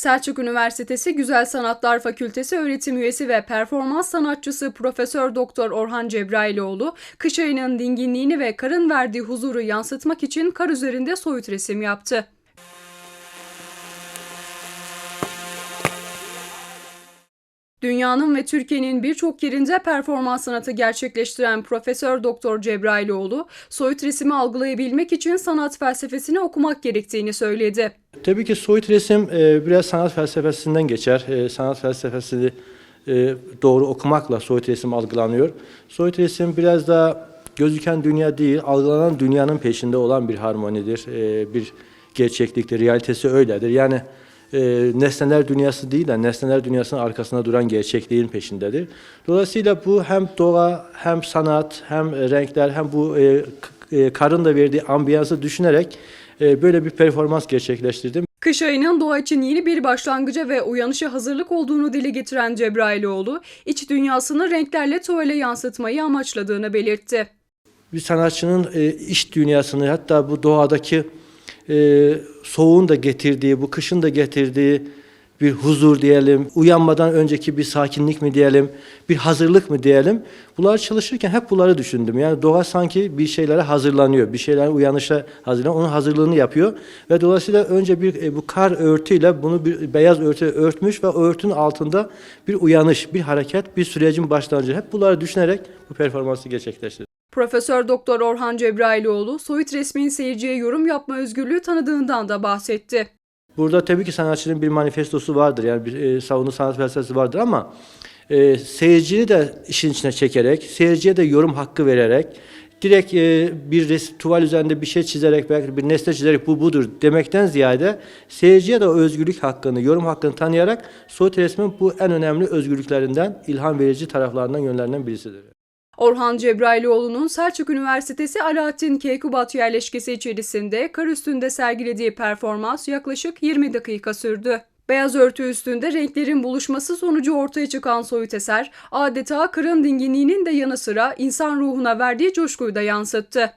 Selçuk Üniversitesi Güzel Sanatlar Fakültesi öğretim üyesi ve performans sanatçısı Profesör Doktor Orhan Cebrailoğlu, kış ayının dinginliğini ve karın verdiği huzuru yansıtmak için kar üzerinde soyut resim yaptı. Dünyanın ve Türkiye'nin birçok yerinde performans sanatı gerçekleştiren Profesör Doktor Cebrailoğlu, soyut resimi algılayabilmek için sanat felsefesini okumak gerektiğini söyledi. Tabii ki soyut resim e, biraz sanat felsefesinden geçer. E, sanat felsefesini e, doğru okumakla soyut resim algılanıyor. Soyut resim biraz daha gözüken dünya değil, algılanan dünyanın peşinde olan bir harmonidir, e, bir gerçekliktir, realitesi öyledir. Yani e, nesneler dünyası değil de nesneler dünyasının arkasında duran gerçekliğin peşindedir. Dolayısıyla bu hem doğa, hem sanat, hem renkler, hem bu e, e, karın da verdiği ambiyansı düşünerek e, böyle bir performans gerçekleştirdim. Kış ayının doğa için yeni bir başlangıca ve uyanışa hazırlık olduğunu dile getiren Cebrailoğlu, iç dünyasını renklerle tuvale yansıtmayı amaçladığını belirtti. bir sanatçının e, iş dünyasını hatta bu doğadaki e, soğuğun da getirdiği, bu kışın da getirdiği bir huzur diyelim, uyanmadan önceki bir sakinlik mi diyelim, bir hazırlık mı diyelim. Bunlar çalışırken hep bunları düşündüm. Yani doğa sanki bir şeylere hazırlanıyor, bir şeylere uyanışa hazırlanıyor, onun hazırlığını yapıyor. Ve dolayısıyla önce bir e, bu kar örtüyle bunu bir beyaz örtü örtmüş ve örtünün altında bir uyanış, bir hareket, bir sürecin başlangıcı. Hep bunları düşünerek bu performansı gerçekleştirdim. Profesör Doktor Orhan Cebrailoğlu, soyut resmin seyirciye yorum yapma özgürlüğü tanıdığından da bahsetti. Burada tabii ki sanatçının bir manifestosu vardır. Yani bir e, savunduğu sanat felsefesi vardır ama e, seyirciyi de işin içine çekerek, seyirciye de yorum hakkı vererek, direkt e, bir res, tuval üzerinde bir şey çizerek, belki bir nesne çizerek bu budur demekten ziyade seyirciye de özgürlük hakkını, yorum hakkını tanıyarak soyut resmin bu en önemli özgürlüklerinden, ilham verici taraflarından, yönlerinden birisidir. Orhan Cebrailoğlu'nun Selçuk Üniversitesi Alaaddin Keykubat yerleşkesi içerisinde kar üstünde sergilediği performans yaklaşık 20 dakika sürdü. Beyaz örtü üstünde renklerin buluşması sonucu ortaya çıkan soyut eser, adeta kırın dinginliğinin de yanı sıra insan ruhuna verdiği coşkuyu da yansıttı.